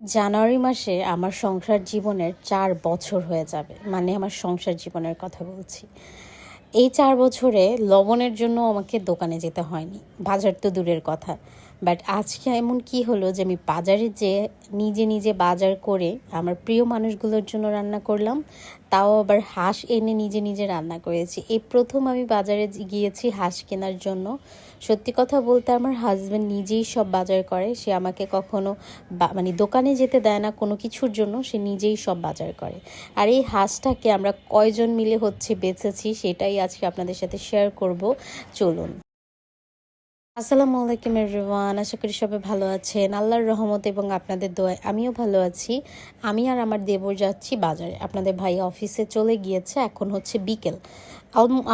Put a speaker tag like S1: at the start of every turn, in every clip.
S1: জানুয়ারি মাসে আমার সংসার জীবনের চার বছর হয়ে যাবে। মানে আমার সংসার জীবনের কথা বলছি। এই চার বছরে লবণের জন্য আমাকে দোকানে যেতে হয়নি। বাজার তো দূরের কথা। বাট আজকে এমন কি হলো যে আমি বাজারে যে নিজে নিজে বাজার করে আমার প্রিয় মানুষগুলোর জন্য রান্না করলাম। তাও আবার হাঁস এনে নিজে নিজে রান্না করেছি। এই প্রথম আমি বাজারে গিয়েছি হাঁস কেনার জন্য। সত্যি কথা বলতে আমার হাজব্যান্ড নিজেই সব বাজার করে। সে আমাকে কখনো মানে দোকানে যেতে দেয় না, কোনো কিছুর জন্য সে নিজেই সব বাজার করে। আর এই হাঁসটাকে আমরা কয়জন মিলে হচ্ছে বেঁচেছি সেটাই আজকে আপনাদের সাথে শেয়ার করব। চলুন। আসসালামু আলাইকুম এভরিওয়ান, আশা করি সবাই ভালো আছেন। আল্লাহর রহমত এবং আপনাদের দোয়ায় আমিও ভালো আছি। আমি আর আমার দেবর যাচ্ছি বাজারে। আপনাদের ভাই অফিসে চলে গিয়েছে, এখন হচ্ছে বিকেল।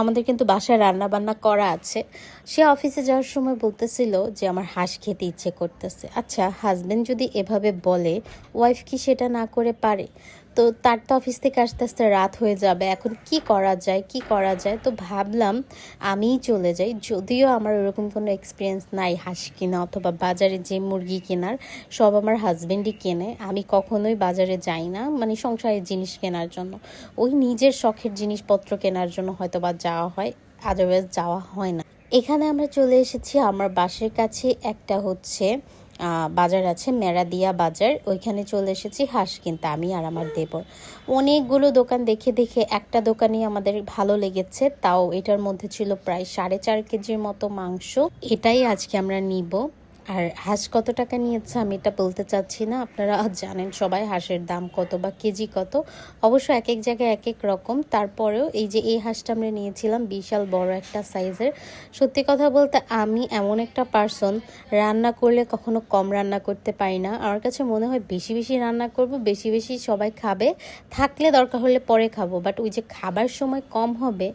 S1: আমাদের কিন্তু বাসায় রান্না বান্না করা আছে। সে অফিসে যাওয়ার সময় বলতেছিল যে আমার হাঁস খেতে ইচ্ছে করতেছে। আচ্ছা হাজবেন্ড যদি এভাবে বলে ওয়াইফ কি সেটা না করে পারে? তো তার তো অফিস থেকে আস্তে আস্তে রাত হয়ে যাবে। এখন কি করা যায়, কি করা যায়? তো ভাবলাম আমিই চলে যাই। যদিও আমার ওরকম কোনো এক্সপিরিয়েন্স নাই হাঁস কেনা অথবা বাজারে যে মুরগি কেনার, সব আমার হাজবেন্ডই কেনে। আমি কখনোই বাজারে যাই না মানে সংসারের জিনিস কেনার জন্য। ওই নিজের শখের জিনিসপত্র কেনার জন্য হয়তো বা যাওয়া হয় আদারওয়াইজ যাওয়া হয় না। এখানে আমরা চলে এসেছি, আমার বাসের কাছে। একটা হচ্ছে বাজার আছে, মেরাদিয়া বাজার। ওইখানে চলে এসেছি হাঁস কিনতে, আমি আর আমার দেবর। অনেকগুলো দোকান দেখে দেখে একটা দোকানই আমাদের ভালো লেগেছে, তাও এটার মধ্যে ছিল প্রায় সাড়ে চার কেজির মতো মাংস। এটাই আজকে আমরা নিব। আর হাঁস কত টাকা নিয়েছে আমি এটা বলতে চাচ্ছি না। আপনারা জানেন সবাই হাঁসের দাম কত বা কেজি কত। অবশ্য এক এক জায়গায় এক এক রকম। তারপরেও এই যে এই হাঁসটা আমরা নিয়েছিলাম, বিশাল বড় একটা সাইজের। সত্যি কথা বলতে আমি এমন একটা পার্সন, রান্না করলে কখনো কম রান্না করতে পারি না। আমার কাছে মনে হয় বেশি বেশি রান্না করব, বেশি বেশি সবাই খাবে। থাকলে দরকার হলে পরে খাব, বাট ওই যে খাবার সময় কম হবে,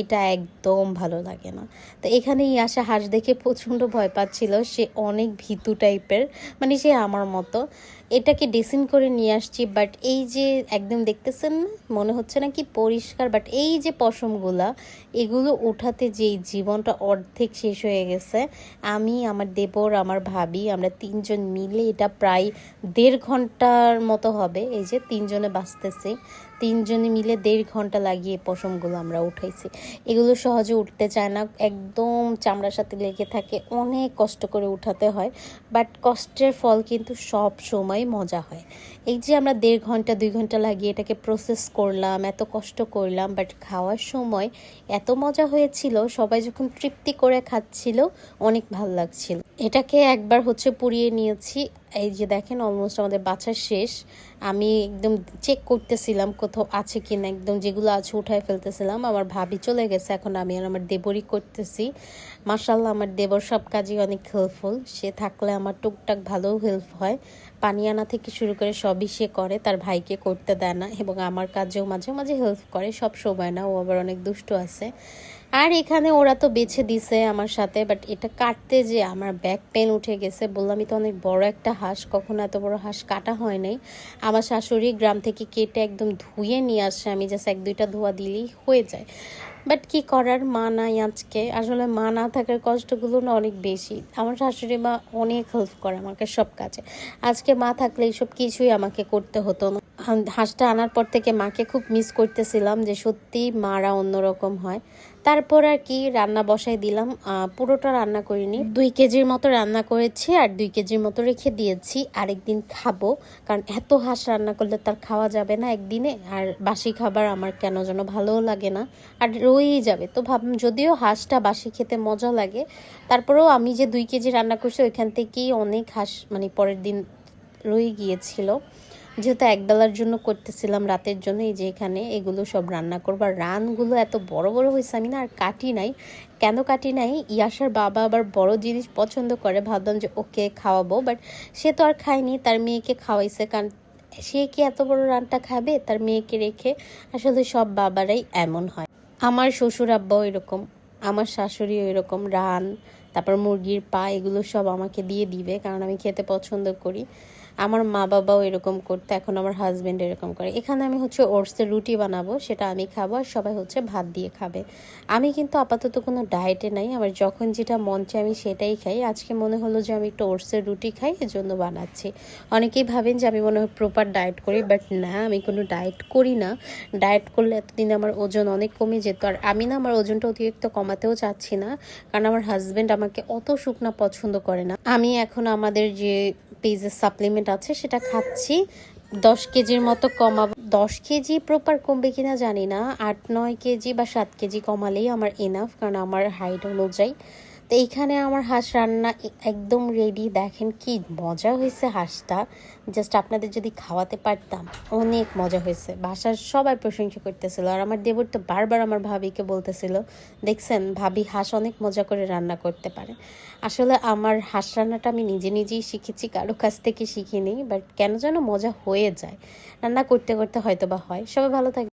S1: এটা একদম ভালো লাগে না। তো এখানে এই আসা হাঁস দেখে প্রচণ্ড ভয় পাচ্ছিল। সে অনেক ভীতু টাইপের মানে সে আমার মতো। এটাকে ডেসিন করে নিয়ে আসছি বাট এই যে একদম দেখতেছেন, মনে হচ্ছে না কি পরিষ্কার বাট এই যে পশমগুলা, এগুলো উঠাতে যেই জীবনটা অর্ধেক শেষ হয়ে গেছে, আমি, আমার দেবর, আমার ভাবি, আমরা তিনজন মিলে এটা প্রায় দেড় ঘণ্টার মতো হবে, এই যে তিনজনে বাঁচতেছি, তিনজনে মিলে দেড় ঘণ্টা লাগিয়ে পশমগুলো আমরা উঠাইছি। এগুলো সহজে উঠতে চায় না, একদম চামড়ার সাথে লেগে থাকে, অনেক কষ্ট করে উঠাতে হয় বাট কষ্টের ফল কিন্তু সব সময় মজা হয়। এই যে আমরা দেড় ঘণ্টা, দুই ঘণ্টা লাগিয়ে এটাকে প্রসেস করলাম, এত কষ্ট করলাম বাট খাওয়ার সময় এত মজা হয়েছিল, সবাই যখন তৃপ্তি করে খাচ্ছিল, অনেক ভালো লাগছিল। এটাকে একবার হচ্ছে পুড়িয়ে নিয়েছি। এই যে দেখেন অলমোস্ট আমাদের বাছার শেষ। আমি একদম চেক করতেছিলাম কোথাও আছে কিনা, একদম যেগুলো আছে উঠায় ফেলতেছিলাম। আমার ভাবি চলে গেছে, এখন আমি আর আমার দেবরই করতেছি। মাসাল্লাহ আমার দেবর সব কাজই অনেক হেল্পফুল সে থাকলে আমার টুকটাক ভালো হেল্প হয়। পানি আনা থেকে শুরু করে সবই সে করে, তার ভাইকে করতে দেয় না এবং আমার কাজেও মাঝে মাঝে হেল্প করে, সব সময় না, ও আবার অনেক দুষ্ট আছে। আর এখানে ওরা তো বেছে দিছে আমার সাথে বাট এটা কাটতে যে আমার ব্যাক পেন উঠে গেছে, বললামই তো অনেক বড় একটা হাঁস, কখনো এত বড় হাঁস কাটা হয় নাই। আমার শাশুড়ি গ্রাম থেকে কেটে একদম ধুয়ে নিয়ে আসে, আমি জাস্ট এক দুইটা ধোয়া দিলেই হয়ে যায়। বাট কি করার মা নাই আজকে। আসলে মা না থাকার কষ্টগুলো না অনেক বেশি। আমার শাশুড়ি মা অনেক হেল্প করে আমাকে সব কাজে। আজকে মা থাকলে এইসব কিছুই আমাকে করতে হতো না। হাঁসটা আনার পর থেকে মাকে খুব মিস করতেছিলাম যে সত্যি মারা অন্যরকম হয়। তারপর আর কি রান্না বসাই দিলাম। পুরোটা রান্না করিনি। দুই কেজির মতো রান্না করেছি আর দুই কেজির মতো রেখে দিয়েছি। আরেকদিন খাব। কারণ এত হাঁস রান্না করলে তার খাওয়া যাবে না একদিনে। আর বাসি খাবার আমার কেন যেন ভালোও লাগে না। আর রয়েই যাবে। তো ভাবলাম যদিও হাঁসটা বাসি খেতে মজা লাগে, তারপরেও আমি যে দুই কেজি রান্না করছি, ওইখান থেকেই অনেক হাঁস মানে পরের দিন রয়ে গিয়েছিল। যেহেতু একবেলার জন্য করতেছিলাম, রাতের জন্য এই যে এখানে এগুলো সব রান্না করব। আর রানগুলো এত বড় বড় হয়েছে, আমি না আর কাটি নাই। কেন কাটি নাই? ইয়াসার বাবা আবার বড় জিনিস পছন্দ করে, ভাবলাম যে ওকে খাওয়াবো বাট সে তো আর খায়নি, তার মেয়েকে খাওয়াইছে। কারণ সে কি এত বড় রানটা খাবে? তার মেয়েকে রেখে আসলে সব বাবারাই এমন হয়। আমার শ্বশুর আব্বাও এরকম, আমার শাশুড়িও এরকম রান তারপর মুরগির পা, এগুলো সব আমাকে দিয়ে দিবে, কারণ আমি খেতে পছন্দ করি। আমার মা বাবাও এরকম করতে, এখন আমার হাজব্যান্ড এরকম করে। এখানে আমি হচ্ছে ওটসের রুটি বানাবো, সেটা আমি খাব আর সবাই হচ্ছে ভাত দিয়ে খাবে। আমি কিন্তু আপাতত কোনো ডায়েটে নাই আমার যখন যেটা মন চায় আমি সেটাই খাই। আজকে মনে হলো যে আমি একটু ওটসের রুটি খাই, এজন্য বানাচ্ছি। অনেকেই ভাবেন যে আমি মনে হয় প্রপার ডায়েট করি বাট না, আমি কোনো ডায়েট করি না। ডায়েট করলে এতদিন আমার ওজন অনেক কমে যেত, আর আমি না, আমার ওজনটা অতিরিক্ত কমাতেও চাচ্ছি না। কারণ আমার হাজব্যান্ড আমাকে অত শুকনা পছন্দ করে না। আমি এখন আমাদের যে পেজের সাপ্লিমেন্ট আছে, সেটা খাচ্ছি। দশ কেজির মতো কমাবো। দশ কেজি প্রপার কমবে কিনা জানি না। আট, নয় কেজি বা সাত কেজি কমালেই আমার এনাফ কারণ আমার হাইট অনুযায়ী। তো এইখানে আমার হাঁস রান্না একদম রেডি দেখেন কি মজা হয়েছে হাঁসটা। জাস্ট আপনাদের যদি খাওয়াতে পারতাম, অনেক মজা হয়েছে। বাসার সবাই প্রশংসা করতেছিল, আর আমার দেবর তো বারবার আমার ভাবিকে বলতেছিল, দেখছেন ভাবি হাঁস অনেক মজা করে রান্না করতে পারে। আসলে আমার হাঁস রান্নাটা আমি নিজে নিজেই শিখেছি, কারও কাছ থেকে শিখিনি বাট কেন যেন মজা হয়ে যায়। রান্না করতে করতে হয়তো বা হয়। সবাই ভালো থাকবে